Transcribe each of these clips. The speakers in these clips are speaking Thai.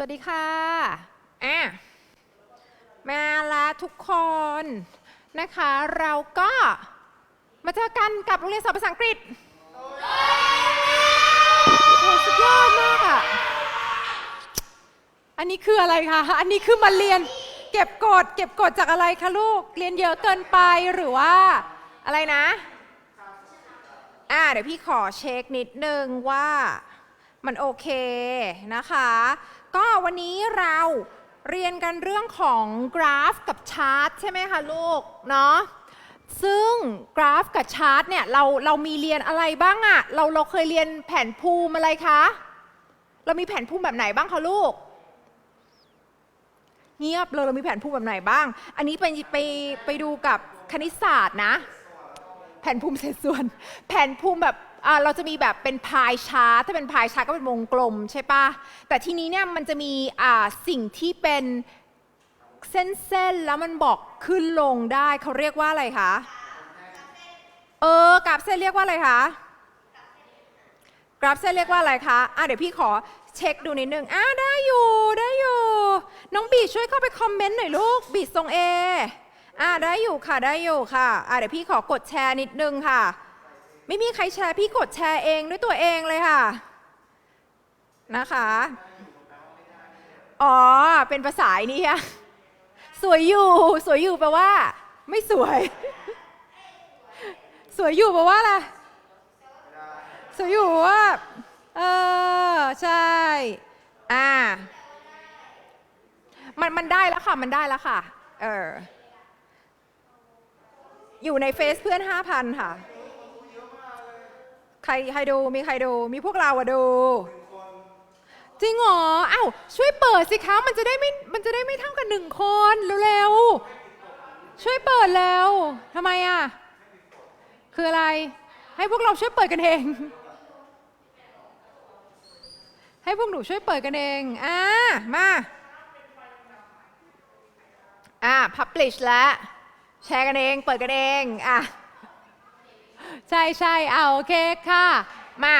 สวัสดีค่ะอะมาแล้วทุกคนนะคะ เราก็มาเจอกันกับโรงเรียนสอนภาษาอังกฤษโอ้สุดยอดมากอะ อันนี้คืออะไรคะ อันนี้คือมาเรียนเก็บกดเก็บกดจากอะไรคะลูก เรียนเยอะเกินไปหรือว่าอะไรนะ อ่าเดี๋ยวพี่ขอเช็คนิดนึงว่า มันโอเคนะคะ ก็วันนี้เราเรียนกันเรื่องของกราฟกับชาร์ตใช่ไหมคะลูก เนาะซึ่งกราฟกับชาร์ตเนี่ยเราเรามีเรียนอะไรบ้างอะเราเราเคยเรียนแผนภูมิอะไรคะ เรามีแผนภูมิแบบไหนบ้างคะลูก เงียบเลยเรามีแผนภูมิแบบไหนบ้าง อันนี้ไปไปไปดูกับคณิตศาสตร์นะ แผนภูมิเศษส่วน แผนภูมิแบบ เราจะมีแบบเป็นพายชาร์ตถ้าเป็นพายชาร์ตก็เป็นวงกลมใช่ปะแต่ทีนี้เนี่ยมันจะมีสิ่งที่เป็นเส้นๆแล้วมันบอกขึ้นลงได้เขาเรียกว่าอะไรคะเออกราฟเส้นเรียกว่าอะไรคะกราฟเส้นเรียกว่าอะไรคะอะเดี๋ยวพี่ขอเช็คดูนิดนึงอะได้อยู่ได้อยู่ น้องบีช่วยเข้าไปคอมเมนต์หน่อยลูกบีทรงเออะได้อยู่ค่ะได้อยู่ค่ะอะเดี๋ยวพี่ขอกดแชร์นิดนึงค่ะ ไม่มีใครแชร์พี่กดแชร์เองด้วยตัวเองเลยค่ะ นะคะ อ๋อ เป็นภาษานี่ค่ะสวยอยู่ สวยอยู่แปลว่า ไม่สวย สวยอยู่แปลว่าอะไร สวยอยู่ว่า เออ ใช่ อ่า มันมันได้แล้วค่ะ มันได้แล้วค่ะ เออ อยู่ในเฟซเพื่อนห้าพันค่ะ ครใครดูมีใครดูมีพวกเราอะดู จริงเหรออ้าวช่วยเปิดสิคะมันจะได้ไม่มันจะได้ไม่เท่ากันหนึ่งคนเร็วๆช่วยเปิดแล้วทำไมอะคืออะไร ให้พวกเราช่วยเปิดกันเอง ให้พวกหนูช่วยเปิดกันเองอ่ามาอ่า publish แล้วแชร์กันเอง เปิดกันเองอะ ใช่ใช่เอาโอเคค่ะ มา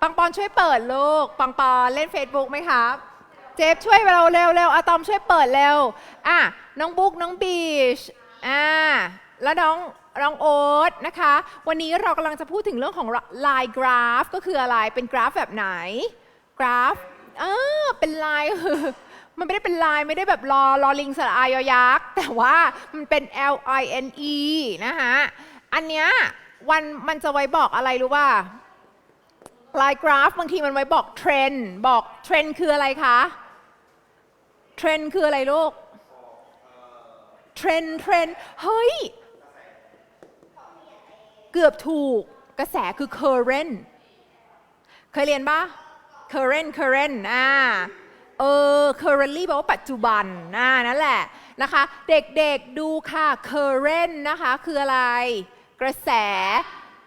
ปังปอนช่วยเปิดลูกปังปอนเล่น Facebook ไหมครับ เจฟช่วยเราเร็วเร็วอะตอมช่วยเปิดเร็วอะน้องบุ๊กน้องบีชอ่าแล้วน้องน้องโอ๊ตนะคะ วันนี้เรากำลังจะพูดถึงเรื่องของ line graph ก็คืออะไรเป็นกราฟแบบไหน กราฟเออเป็นลาย มันไม่ได้เป็นลายไม่ได้แบบรอรอลิงสระอายอยักษ์แต่ว่ามันเป็น L I N E นะคะอันเนี้ยวันมันจะไว้บอกอะไรรู้ป่ะลายกราฟบางทีมันไว้บอกเทรนบอกเทรนคืออะไรคะเทรนคืออะไรลูกเทรนเทรนเฮ้ย เกือบถูกกระแสคือ current เคยเรียนปะ current current อ่า เออ currently แปลว่าปัจจุบันอ่านั่นแหละนะคะ เด็กๆดูค่ะ current นะคะ คืออะไร กระแส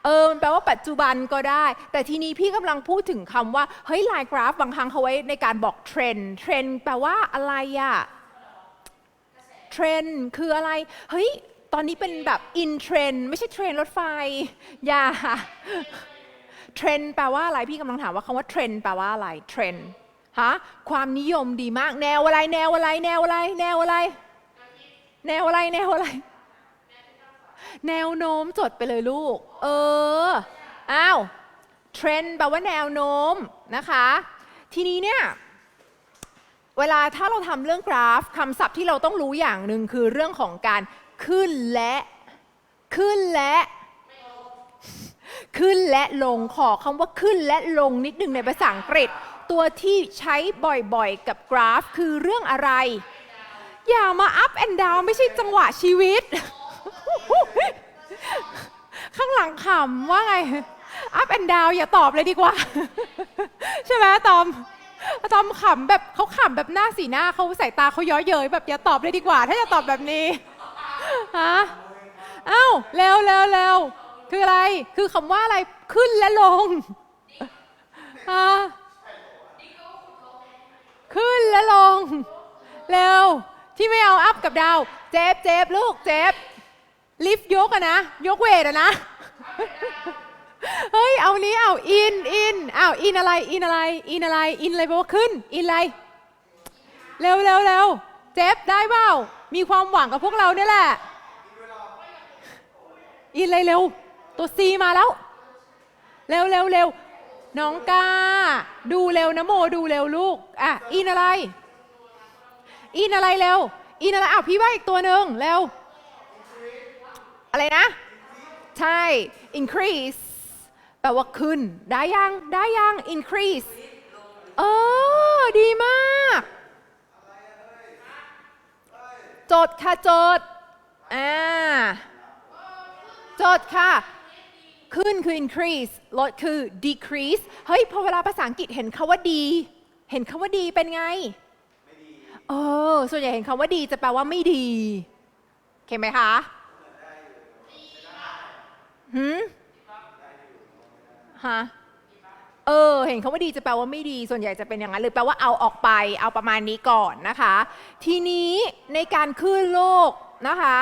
เออมันแปลว่าปัจจุบันก็ได้ แต่ทีนี้พี่กำลังพูดถึงคำว่า เฮ้ยลน์กราฟบางครั้งเขาไว้ในการบอกเทรนเทรนแปลว่าอะไรอะเทรนคืออะไร เฮ้ย ตอนนี้เป็นแบบอินเทรนไม่ใช่เทรนรถไฟ อย่าเทรนแปลว่าอะไร พี่กำลังถามว่าคำว่าเทรนแปลว่าอะไรเทรนด์ ฮะความนิยมดีมาก แนวอะไร แนวอะไร แนวอะไร แนวอะไร แนวอะไร แนวอะไร แนวโน้มจดไปเลยลูก เออ อ้าว เทรนด์แปลว่าแนวโน้มนะคะ ทีนี้เนี่ย เวลาถ้าเราทำเรื่องกราฟคำศัพท์ที่เราต้องรู้อย่างหนึ่งคือเรื่องของการขึ้นและ ขึ้นและขึ้นและลงขอคำว่าขึ้นและลงนิดหนึ่งในภาษาอังกฤษ ตัวที่ใช้บ่อยๆ กับกราฟคือเรื่องอะไร อย่ามา up and down ไม่ใช่จังหวะชีวิต ข้างหลังขำว่าไง up and down อย่าตอบเลยดีกว่า ใช่ไหมตอมตอมขำแบบเขาขำแบบหน้าสีหน้าเขาใส่ตาเขาย้อยเย้ยแบบอย่าตอบเลยดีกว่า ถ้าจะตอบแบบนี้ฮะอ้าวเร็วเร็วเร็วคืออะไร คือคำว่าอะไรขึ้นและลงฮะขึ้นและลง เร็ว ที่ไม่เอาอัพกับดาว เจ็บเจ็บลูกเจ็บ ลิฟต์ยกอะนะ ยกเวทอะนะ เฮ้ย เอานี้เอาอินอินอ้าวอินอะไรอินอะไรอินอะไรอินอะไรแปลว่าขึ้น อินอะไร เร็วเร็วเร็วเจฟได้เปล่ามีความหวังกับพวกเราเนี่ยแหละ อินอะไรเร็ว ตัวซีมาแล้ว เร็วเร็วเร็วน้องกา ดูเร็วนะโมดูเร็วลูก อะ อินอะไร อินอะไรเร็ว อินอะไรอ้าวพี่ว่าอีกตัวหนึ่งเร็ว อะไรนะ ใช่ increase แปลว่าขึ้น ได้ยัง ได้ยัง increase เออ ดีมากจดค่ะจดอ่าจดค่ะ ขึ้นคือ increase ลดคือ decrease เฮ้ย พอเวลาภาษาอังกฤษเห็นคาว่าดี เห็นคาว่าดีเป็นไง เออ ส่วนใหญ่เห็นคำว่าดีจะแปลว่าไม่ดีเข้าไหมคะหืมฮะเออ เห็นคำว่าดีจะแปลว่าไม่ดี ส่วนใหญ่จะเป็นอย่างนั้นหรือแปลว่าเอาออกไป เอาประมาณนี้ก่อนนะคะ ทีนี้ในการขึ้นโลกนะคะ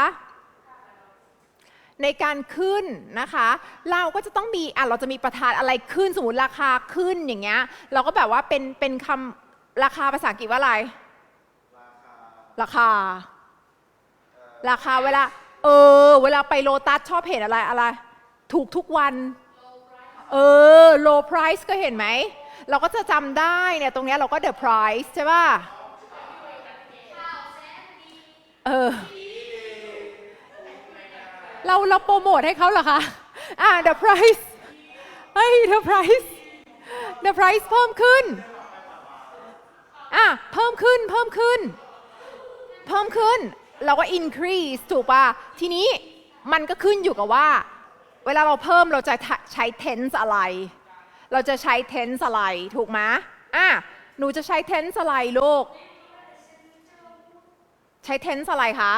ในการขึ้นนะคะ เราก็จะต้องมีอะเราจะมีประธานอะไรขึ้นสมมติราคาขึ้นอย่างเงี้ย เราก็แบบว่าเป็นเป็นคำราคาภาษาอังกฤษว่าอะไร รา คา ราคาเวลา เออ เวลาไปโลตัสชอบเห็นอะไรอะไร ถูกทุกวัน เออ low price ก็เห็นไหม เราก็จะจำได้เนี่ย ตรงเนี้ยเราก็ the price ใช่ป่ะ เออ เราเราโปรโมทให้เขาเหรอคะ อ่า the price เฮ้ย the price the price เพิ่มขึ้น อะ เพิ่มขึ้น เพิ่มขึ้น เพิ่มขึ้น เราก็ increase ถูกป่ะทีนี้มันก็ขึ้นอยู่กับว่า เวลาเราเพิ่มเราจะใช้ tense อะไร เราจะใช้ tense อะไร ถูกไหมอะหนูจะใช้ tense อะไรลูก ใช้ tense อะไรคะ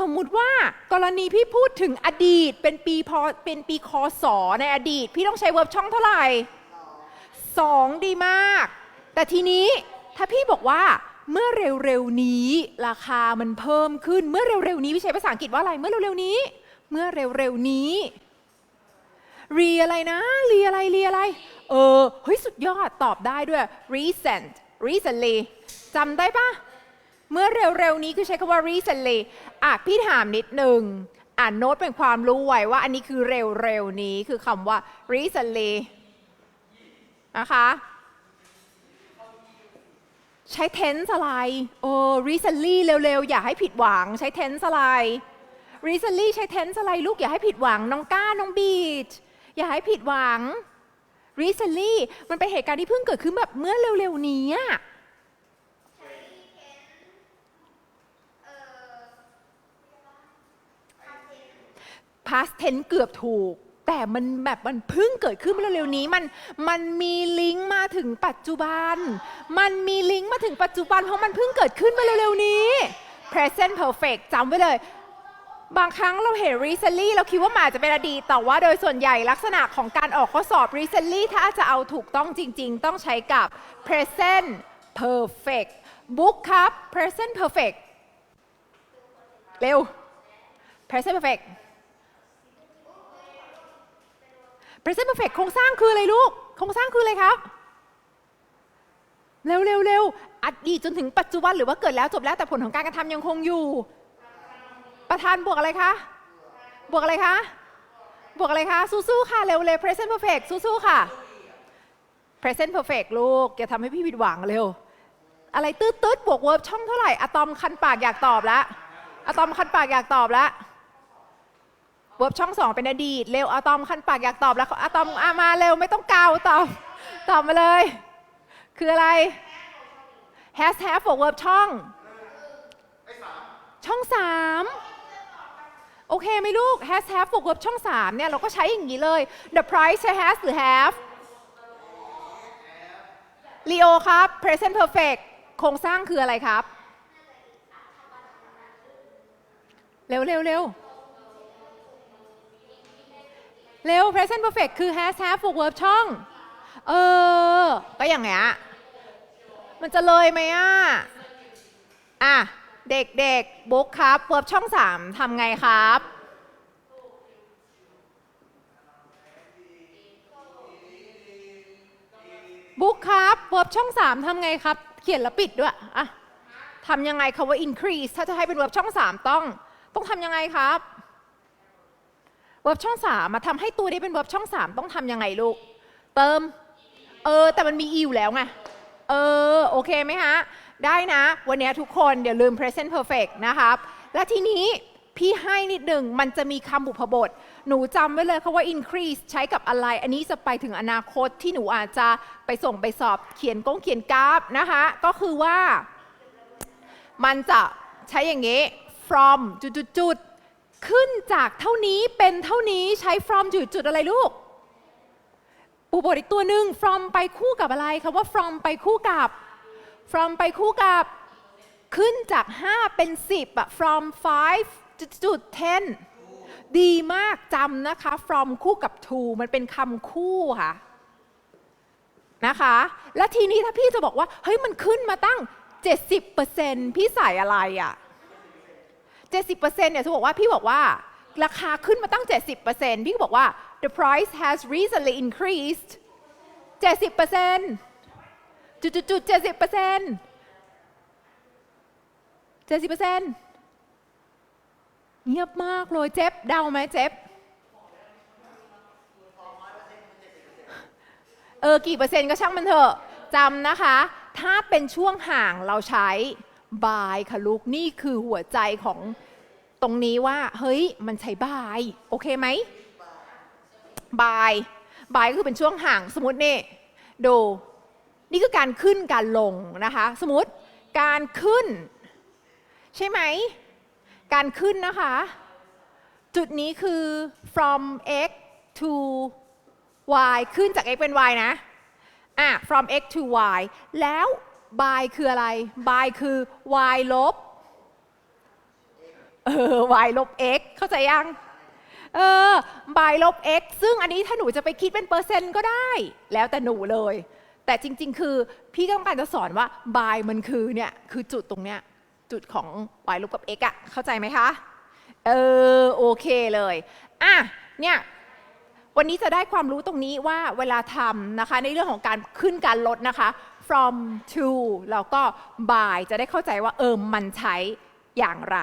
สมมุติว่ากรณีพี่พูดถึงอดีตเป็นปีพอเป็นปีคศในอดีต พี่ต้องใช้ verb ช่องเท่าไหร่สองดีมาก แต่ทีนี้ถ้าพี่บอกว่า เมื่อเร็วๆนี้ราคามันเพิ่มขึ้นเมื่อเร็วๆนี้พี่ใช้ภาษาอังกฤษว่าอะไรเมื่อเร็วๆนี้ เมื่อเร็วๆนี้รีอะไรนะรีอะไรรีอะไร เออเฮ้ยสุดยอดตอบได้ด้วย recent recently จำได้ปะเมื่อเร็วๆนี้คือใช้คำว่า recently อะพี่ถามนิดหนึ่งอ่านโน้ตเป็นความรู้ไว้ว่าอันนี้คือเร็วๆนี้คือคำว่า recently นะคะ ช้ tense อะไรโอ้ recently เร็วๆ อย่าให้ผิดหวัง ใช้ tense อะไร recently ใช้ tense อะไรลูกอย่าให้ผิดหวัง น้องก้า น้องบีช อย่าให้ผิดหวัง recently มันเป็นเหตุการณ์ที่เพิ่งเกิดขึ้นแบบเมื่อเร็วๆ นี้อะ past tense เกือบถูก แต่มันแบบมันเพิ่งเกิดขึ้นเมื่อเร็วๆนี้มันมันมีลิงก์มาถึงปัจจุบัน มันมีลิงก์มาถึงปัจจุบันเพราะมันเพิ่งเกิดขึ้นเมื่อเร็วๆนี้ present perfect จำไว้เลย บางครั้งเราเห็น recently เราคิดว่ามันอาจจะเป็นอดีตแต่ว่าโดยส่วนใหญ่ลักษณะของการออกข้อสอบ recently ถ้าจะเอาถูกต้องจริง ๆ ต้องใช้กับ present perfect book ครับ present perfect เร็ว present perfect present perfect โครงสร้างคืออะไรลูก โครงสร้างคืออะไรครับ เร็วเร็วเร็วอดีตจนถึงปัจจุบันหรือว่าเกิดแล้วจบแล้วแต่ผลของการกระทำยังคงอยู่ ประธานบวกอะไรคะ บวกอะไรคะ บวกอะไรคะ สู้ๆค่ะ เร็วเลย present perfect สู้ๆค่ะ present perfect ลูกอย่าทำให้พี่ผิดหวังเร็ว อะไรตืดตืดๆบวก verb ช่องเท่าไหร่อะตอมคันปากอยากตอบแล้วอะตอมคันปากอยากตอบแล้ว เวิร์บช่องสองเป็นอดีต เร็วอะตอมคันปากอยากตอบแล้วอะตอมอามาเร็วไม่ต้องกาวตอบ ตอบมาเลย คืออะไร has have for verb ช่องช่องสามโอเคไหมลูก has have for verb ช่องสามเนี่ย เราก็ใช้อย่างนี้เลย the price ใช้ has หรือ have Leo ครับ present perfect โครงสร้างคืออะไรครับ เร็วเร็วเร็ว เร็ว present perfect คือ has have บวก verb ช่อง เออ ก็อย่างเงี้ย มันจะเลยไหมอะ อะ เด็กเด็กบุ๊กครับ verb ช่องสามทำไงครับ บุ๊กครับ verb ช่องสามทำไงครับ เขียนแล้วปิดด้วย อะทำยังไงคำว่า increase ถ้าจะให้เป็น verb ช่องสามต้อง ต้องทำยังไงครับ วิร์บช่อง3มมาทำให้ตัวนี้เป็นเวิร์บช่อง3ต้องทำยังไงลูก เติม เออ แต่มันมี e อยู่แล้วไง เออ โอเคไหมฮะ ได้นะ วันนี้ทุกคนอย่าลืม present perfect นะครับ และทีนี้พี่ให้นิดหนึ่งมันจะมีคำบุพบท หนูจำไว้เลยค่ะว่า increase ใช้กับอะไร อันนี้จะไปถึงอนาคตที่หนูอาจจะไปส่งไปสอบเขียนก้งเขียนกราฟนะคะ ก็คือว่า มันจะใช้อย่างนี้ from จุดจุดจุด ขึ้นจากเท่านี้เป็นเท่านี้ใช้ from จุดจุดอะไรลูก อุบทอีกตัวหนึ่ง from ไปคู่กับอะไรคำว่า from ไปคู่กับ from ไปคู่กับ ขึ้นจาก 5 เป็น 10อะ from 5จุดๆ10 ดีมากจำนะคะ from คู่กับ to มันเป็นคำคู่ค่ะนะคะ และทีนี้ถ้าพี่จะบอกว่า เฮ้ยมันขึ้นมาตั้ง 70%พี่ใส่อะไรอะ 70%เนี่ยจะบอกว่าพี่บอกว่าราคาขึ้นมาตั้ง 70%พี่บอกว่า the price has recently increased 70%จุดจุดจุดเจ็ดสิบเปอร์เซ็นต์เจ็ดสิบเปอร์เซ็นต์เงียบมากเลยเจ็บเดาไหมเจ็บเออกี่เปอร์เซ็นต์ก็ช่างมันเถอะจำนะคะ ถ้าเป็นช่วงห่างเราใช้ by ค่ะลูกนี่คือหัวใจของตรงนี้ว่า เฮ้ย มันใช้ by โอเคไหม by by ก็คือเป็นช่วงห่างสมมตินี่ดู นี่คือการขึ้นการลงนะคะ สมมติการขึ้น ใช่ไหม การขึ้นนะคะ จุดนี้คือ from x to y ขึ้นจาก x เป็น y นะอะ from x to y แล้ว by คืออะไร by คือ y ลบ เออ y ลบ x เข้าใจยัง เออ by ลบ x ซึ่งอันนี้ถ้าหนูจะไปคิดเป็นเปอร์เซ็นต์ก็ได้ แล้วแต่หนูเลย แต่จริง ๆ คือ พี่ต้องการจะสอนว่า by มันคือเนี่ย คือจุดตรงเนี้ย จุดของ y ลบกับ x อะเข้าใจไหมคะ เออ โอเคเลย อะ เนี่ยวันนี้จะได้ความรู้ตรงนี้ว่าเวลาทำนะคะในเรื่องของการขึ้นการลดนะคะ from to แล้วก็ by จะได้เข้าใจว่าเออมันใช้อย่างไร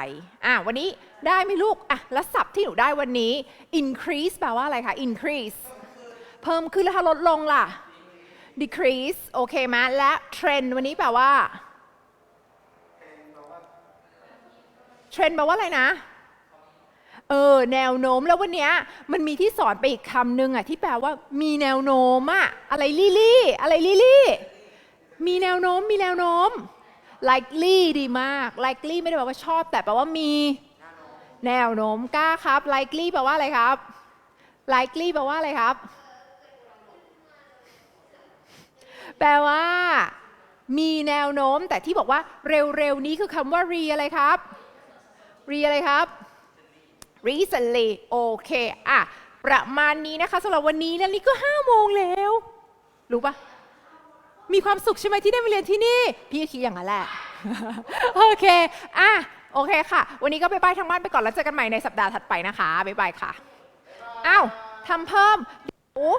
อะวันนี้ได้ไหมลูก อะแล้วศัพท์ที่หนูได้วันนี้ increase แปลว่าอะไรคะ increase เพิ่มขึ้นแล้วถ้าลดลงล่ะ decrease โอเคไหมและ trend วันนี้แปลว่า trend แปลว่าอะไรนะ เออ แนวโน้มแล้ววันนี้มันมีที่สอนไปอีกคำหนึ่งอะที่แปลว่ามีแนวโน้มอะอะไรลี่ลี่อะไรลี่ลี่ มีแนวโน้มมีแนวโน้ม likely ดีมาก likely ไม่ได้แปลว่าชอบ แต่แปลว่ามีแนวโน้มกล้าครับ likely แปลว่าอะไรครับ likely แปลว่าอะไรครับ แปลว่า มีแนวโน้ม แต่ที่บอกว่าเร็วๆนี้คือคำว่า re อะไรครับ re อะไรครับ recently โอเค อะ ประมาณนี้นะคะสำหรับวันนี้แล้วนี่ก็5โมงแล้ว รู้ปะ มีความสุขใช่ไหมที่ได้มาเรียนที่นี่ พี่คิดอย่างนั้นแหละ โอเคอะโอเคค่ะ วันนี้ก็ไปบายทางบ้านไปก่อนแล้วเจอกันใหม่ในสัปดาห์ถัดไปนะคะบ๊ายบายค่ะอ้าวทำเพิ่มโอ้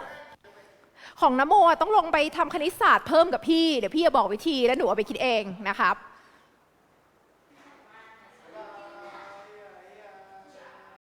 ของนโมต้องลงไปทำคณิตศาสตร์เพิ่มกับพี่ เดี๋ยวพี่จะบอกวิธีแล้วหนูเอาไปคิดเองนะครับ